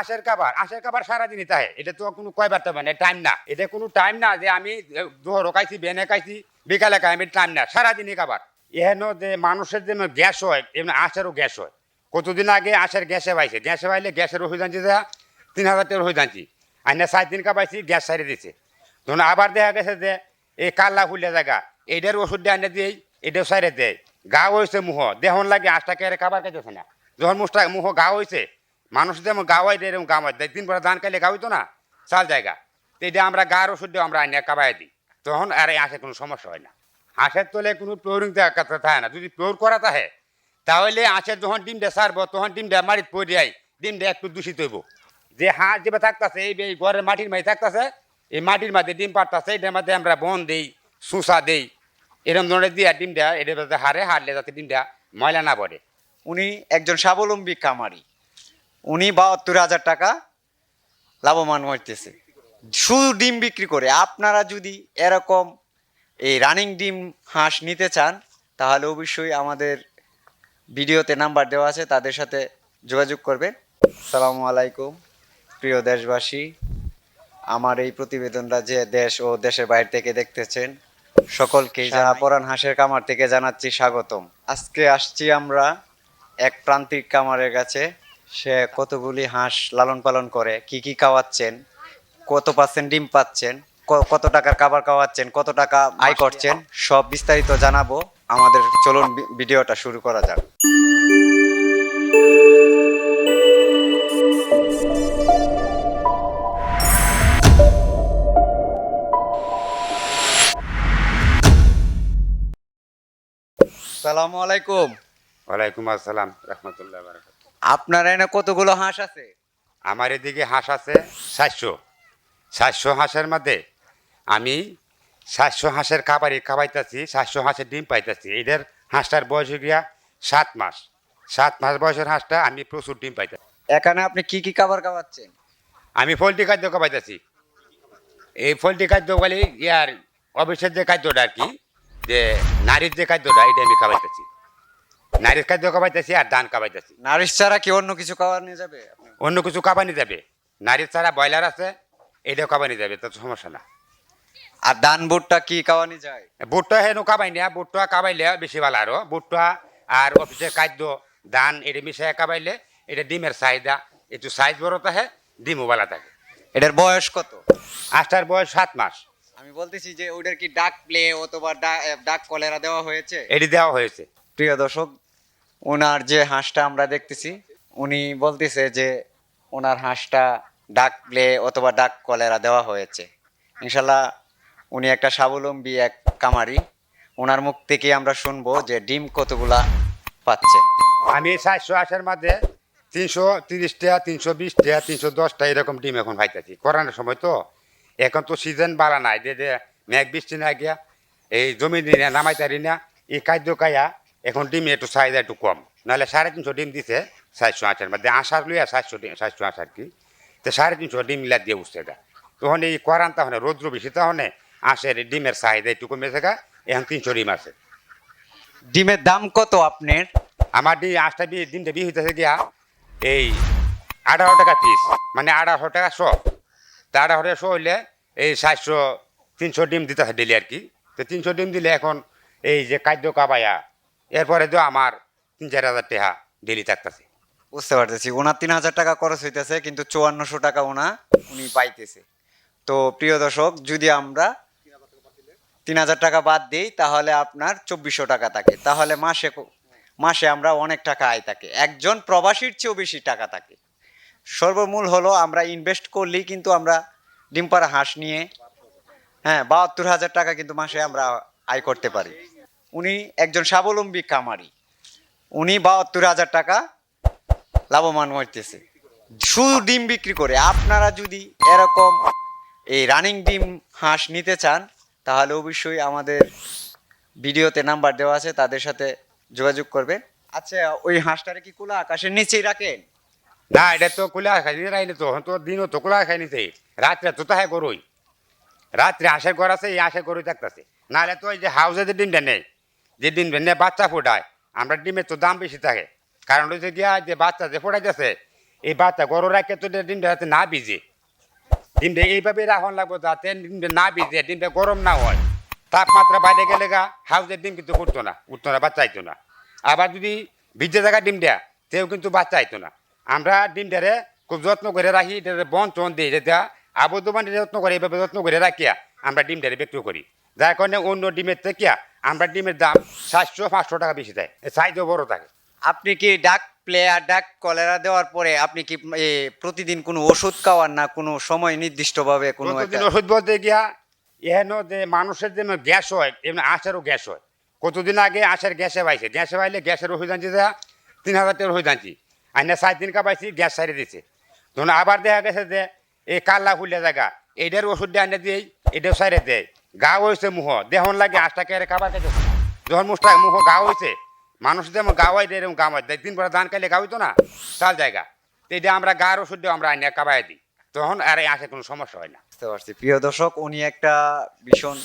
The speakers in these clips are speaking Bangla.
আশের খাবার আশের খাবার সারাদিনই তাহে। এটা তো কোনো কয়বার তো মানে টাইম না। এটা কোনো টাইম না যে আমি দোহরও খাইছি, বেনে খাইছি, বিকালে খাই, আমি টাইম না। সারাদিনই খাবার। এহেন যে মানুষের যে গ্যাস হয়, এমনি আশেরও গ্যাস হয়। কতদিন আগে আশের গ্যাসে পাইছে গ্যাসে পাইলে গ্যাসের ওষুধ আনছি যা, তিন হাজার টাকার ওষুধ আনছি। আইনা সাত দিন খাবাইছি, গ্যাস সারি দিছে। ধরুন আবার দেখা গেছে যে এই কাল্লা ফুলিয়া জায়গা এইটার ওষুধ দিয়ে আনে দিই এটাও সাইরে দেয় গা হয়েছে মুহ, দেহন লাগে আটটা কেড়ে খাবার খাইতেছে না। যখন মুখটা মুহ গা হয়েছে মানুষ যেমন গা হয় এরকম গা হয় দিন পরে ধান খাইলে গা হইতো না? চাল জায়গা। তো এটা আমরা গার ওষুধ দিয়ে আমরা আনিয়ে খাবাই দিই। তখন আর এই হাঁসে কোনো সমস্যা হয় না। হাঁসের তলে কোনো কথা থাকে না। যদি প্লোর করা থাকে, তাহলে হাঁসের যখন ডিম ডিমটা সারবো, তখন ডিম ডিমটা মাটিত পড়ে যায় ডিমটা একটু দূষিত হইব। যে হাঁস যেভাবে থাকতেছে, এই ঘরের মাটির মাঝে থাকতেছে, এই মাটির মাঝে ডিম পারতেছে এটার মধ্যে আমরা বন দিই সুসা দেই, এরকম ধরনের দিয়া ডিমটা, এটার মধ্যে হারে হারলে যাতে ডিমটা ময়লা না পড়ে। উনি একজন স্বাবলম্বী কামারি। উনি বাহাত্তর হাজার টাকা লাভবান হইতেছে। শুধু ডিম বিক্রি করে আপনারা যদি এরকম এই রানিং ডিম হাঁস নিতে চান তাহলে অবশ্যই আমাদের ভিডিওতে নাম্বার দেওয়া আছে তাদের সাথে যোগাযোগ করবেন। সালামু আলাইকুম প্রিয় দেশবাসী। আমার এই প্রতিবেদনটা যে দেশ ও দেশের বাইরে থেকে দেখতেছেন সকলকে যারা পরান হাঁসের কামার থেকে জানাচ্ছি স্বাগতম। আজকে আসছি আমরা এক প্রান্তিক কামারের কাছে সে কতগুলি হাঁস লালন পালন করে, কি কি খাওয়াচ্ছেন, কত পার্সেন্ট ডিম পাচ্ছেন কত টাকার খাবার খাওয়াচ্ছেন, কত টাকা আয় করছেন, সব বিস্তারিত জানাব। আমাদের চলুন ভিডিওটা শুরু করা যাক। সালামু আলাইকুম। ওয়ালাইকুম আসসালাম, রহমতুল্লাহ আপনার এনে কতগুলো হাঁস আছে? আমার এদিকে হাঁস আছে সাতশো। সাতশো হাঁসের মধ্যে আমি সাতশো হাঁসের খাবারই খাবাইতেছি সাতশো হাঁসের ডিম পাইতেছি। এদের হাঁসটার বয়স গিয়া সাত মাস। সাত মাস বয়সের হাঁসটা আমি প্রচুর ডিম পাইতেছি। এখানে আপনি কি কি খাবার খাওয়াচ্ছেন? আমি পোলট্রি খাদ্য খাবাইতেছি এই পোলট্রি খাদ্য বলে ইয়ার অফিসের যে খাদ্যটা আর কি যে নারীর যে খাদ্যটা এটা আমি খাবাইতেছি নারীর খাদ্য খাবাইতেছি আর ধান খাবাইতেছি নারিশ ছাড়া কি অন্য কিছু খাবার নিয়ে যাবে? অন্য কিছু কাবানি যাবে। নারীর ছাড়া ব্রয়লার আছে এটাও কাবানি যাবে তো সমস্যা না। আর ধান বুটটা কি খাওয়ানি যায়? বুটটা হেন কাবাই না বুটটা কাবাইলে বেশি ভালো আরও। বুটটা আর অফিসের খাদ্য ধান এটা মিশাই কাবাইলে এটা ডিমের চাহিদা। একটু সাইজ বড় থাকে ডিমও ভালো থাকে। এটার বয়স কত? আষ্টার বয়স সাত মাস। আমি বলতেছি যে ওইটার কি ডাক প্লে অথবা ডাক কলেরা দেওয়া হয়েছে? এটি দেওয়া হয়েছে। প্রিয় দর্শক, ওনার যে হাঁসটা আমরা দেখতেছি, উনি বলতেছে যে ওনার হাঁসটা ডাক প্লে অথবা ডাক কলেরা দেওয়া হয়েছে। ইনশাল্লাহ উনি একটা স্বাবলম্বী এক কামারি। ওনার মুখ থেকে আমরা শুনব যে ডিম কতগুলা পাচ্ছে। আমি সাতশো আশের মধ্যে তিনশো তিরিশটা তিনশো বিশটা তিনশো দশটা এরকম ডিম এখন পাইতেছি। করোনার সময় তো এখন তো সিজন বাড়া নাই। যে মেঘ বৃষ্টি না গিয়া, এই জমি নিয়ে নামাইতারি না, এই খাদ্য খাইয়া এখন ডিম একটু চাহিদা একটু কম। নাহলে সাড়ে তিনশো ডিম দিছে সাতশো আঁচের মধ্যে আশার লইয়া সাতশো ডিম সাতশো আঁচ আর কি। তো সাড়ে তিনশো ডিম মিলা দিয়ে উঠছে এটা তখন এই করান তাহলে রৌদ্র বেশি তাহলে আঁশের ডিমের চাহিদা একটু কমে থাকা এখন তিনশো ডিম আছে। ডিমের দাম কত আপনার? আমার ডিম আটটা বি ডিমটা বি হইতেছে গিয়া এই আঠারো টাকা পিস মানে আঠারোশো টাকা শো। তা আঠারো টাকা শো হইলে এই সাতশো তিনশো ডিম দিতে হয় ডেলি আর কি। তো তিনশো ডিম দিলে এখন এই যে খাদ্য কাবায়া এরপরে তো আমার তিন চার হাজার টাকা ডেলি থাকতেছে। বুঝতে পারতেছি, ওনার তিন হাজার টাকা খরচ হইতেছে, কিন্তু চুয়ান্নশো টাকা ওনা, উনি পাইতেছে। তো প্রিয় দর্শক, যদি আমরা তিন হাজার টাকা বাদ দিই, তাহলে আপনার চব্বিশশো টাকা থাকে। তাহলে মাসে মাসে আমরা অনেক টাকা আয় থাকে। একজন প্রবাসীর চেয়েও বেশি টাকা থাকে। সর্বমূল হলো আমরা ইনভেস্ট করলেই কিন্তু আমরা ডিমপাড়া হাঁস নিয়ে হ্যাঁ বাহাত্তর হাজার টাকা কিন্তু মাসে আমরা আয় করতে পারি। উনি একজন স্বাবলম্বী কামারি উনি বাহাত্তর হাজার টাকা লাভবান হইতেছে। শুধু ডিম বিক্রি করে। আপনারা যদি এরকম এই রানিং ডিম, হাঁস নিতে চান, তাহলে অবশ্যই আমাদের ভিডিওতে নাম্বার দেওয়া আছে, তাদের সাথে যোগাযোগ করবেন। আচ্ছা ওই হাঁসটারে কি কুলা আকাশের নিচেই রাখেন? না, এটা তো কুলা খাই রাইলে তো তো দিনও তো কুলা খাই নিছে রাত্রে তো তাহে করুই রাত্রে আশার ঘর আছে, এই আশার করুই থাকতেছে। নাহলে তো ওই যে হাউসে ডিমটা নেই যে ডিম ভেঙে বাচ্চা ফোটায়, আমরা ডিমের তো দাম বেশি থাকে। কারণ হচ্ছে গিয়া যে বাচ্চা যে ফোটাইতেছে, এই বাচ্চা গরু রাখে তো ডিমটা যাতে না ভিজে। ডিমটা এইভাবে রাখন লাগবে যাতে ডিমটা না ভিজে, ডিমটা গরম না হয়। তাপমাত্রা বাইরে গেলে গা হাউসের ডিম কিন্তু উঠতো না উঠতো না বাচ্চা আইতো না। আবার যদি ভিজে থাকা ডিম দেয়া তেও কিন্তু বাচ্চা আইতো না। আমরা ডিমটারে খুব যত্ন করে রাখি বন টন দিই যেটা আবদ্ধ বান্ধে যত্ন করে, এইভাবে যত্ন করে রাখিয়া আমরা ডিমটারে বিক্রি করি। যার কারণে অন্য ডিমের থেকে আমরা ডিমের দাম সাতশো পাঁচশো টাকা বেশি দেয়। সাইজও বড় থাকে। আপনি কি ডাক প্লেয়ার ডাক কলেরা দেওয়ার পরে আপনি কি প্রতিদিন কোনো ওষুধ খাওয়ান না কোনো সময় নির্দিষ্টভাবে কোনো ওষুধ বলতে গিয়া এহেন যে মানুষের যে গ্যাস হয় এমনি আশারও গ্যাস হয়। কতদিন আগে আশার গ্যাসে পাইছে গ্যাসে পাইলে গ্যাসের ওষুধ আনছি যা তিন হাজার টাকার ওষুধ আনছি। আর না সাত দিন পাইছি গ্যাস সারি দিছে। ধরুন আবার দেখা গেছে যে এই কাল্লা ফুলিয়া জায়গা এইটার ওষুধ দিয়ে আনে দিই এটাও সাইরে দেয়। গা হয়েছে মুহ। দেহন লাগে আশটা কেড়ে খাবার খেতে যখন মুখটা মুহ গা হয়েছে মানুষ যেমন গা হয় এরকম গা হয়। দিন পরে ধান খাইলে গা হইতো না? চাল জায়গা। তো এটা আমরা গার ওষুধ দিয়ে আমরা আনিয়া কাবাই দিই। তখন আর আসে কোনো সমস্যা হয় না। বুঝতে পারছি। প্রিয় দর্শক, উনি একটা ভীষণ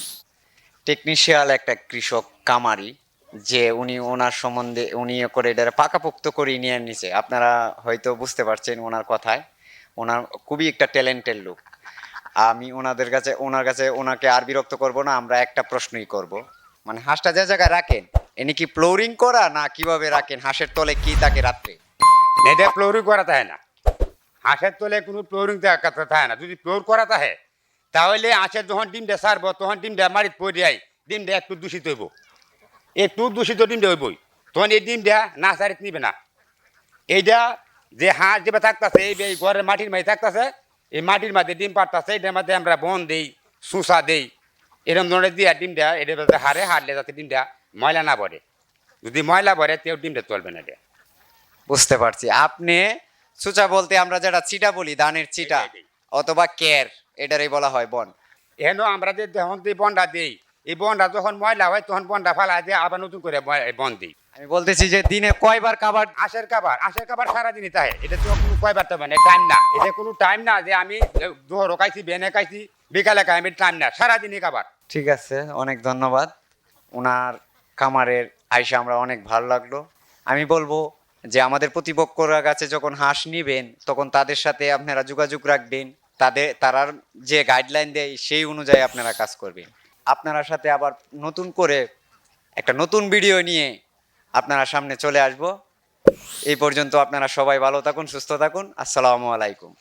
টেকনিশিয়াল একটা কৃষক কামারি, যে উনি ওনার সম্বন্ধে, উনি করে এটা পাকাপোক্ত করে নিয়ে নিছে। আপনারা হয়তো বুঝতে পারছেন ওনার কথায়। ওনার খুবই একটা ট্যালেন্টেড লোক। আমি ওনাদের কাছে, ওনার কাছে ওনাকে আর বিরক্ত করব না, আমরা একটা প্রশ্নই করব। মানে হাঁসটা যে জায়গায় রাখেন, এনি কি ফ্লোরিং করা না কীভাবে রাখেন? হাঁসের তলে কি থাকে রাত্রে? এটা ফ্লোরিং করা থাকে না। হাঁসের তলে কোনো ফ্লোরিং থাকে না। যদি ফ্লোর করা থাকে, তাহলে হাঁসের যখন ডিম ডিমটা সারবো, তখন ডিম ডিমটা মারিত পড়ে যায় ডিমটা একটু দূষিত হইব। একটু দূষিত ডিমটা হইবই। তখন এই ডিম ডিমটা না সারিত নিবে না। এইটা যে হাঁস যেটা থাকতেছে এই ঘরের মাটির মাঝে থাকতেছে এই মাটির মাঝে ডিম পারতেছে এটার মধ্যে আমরা বন দিই সুসা দিই। এরকম ধরনের দিয়ে ডিমটা এটার মধ্যে হারে হারলে যাতে ডিমটা ময়লা না পড়ে। যদি ময়লা পড়ে তেও ডিমটা চলবে না এটা। বুঝতে পারছি। আপনি সুচা বলতে আমরা যেটা চিটা বলি ধানের চিটা। অথবা কের এটারই বলা হয় বন। এন আমরা যে যখন যে বনটা দিই এই বনটা যখন ময়লা হয় তখন বনটা ফালা দিয়ে আবার নতুন করে বন দিই। আমি বলতেছি যে দিনে কয়বার খাবার আশের কাবার আশের কাবার সারাদিনই তাই। এটা তো কোনো কয়বার তো মানে টাইম না। এটা কোনো টাইম না যে আমি দুহর খাইছি, বেনে খাইছি, বিকালে খাই, আমি টাইম না। সারাদিনই কাবার ঠিক আছে, অনেক ধন্যবাদ। ওনার খামারের আইসা আমরা অনেক ভালো লাগল। আমি বলব যে আমাদের প্রতিপক্ষরা কাছে যখন হাঁস নিবেন, তখন তাদের সাথে আপনারা যোগাযোগ রাখবেন। তাদের তারার যে গাইডলাইন দেয়, সেই অনুযায়ী আপনারা কাজ করবেন। আপনারা সাথে আবার নতুন করে একটা নতুন ভিডিও নিয়ে আপনারা সামনে চলে আসব। এই পর্যন্ত আপনারা সবাই ভালো থাকুন সুস্থ থাকুন। আসসালামু আলাইকুম।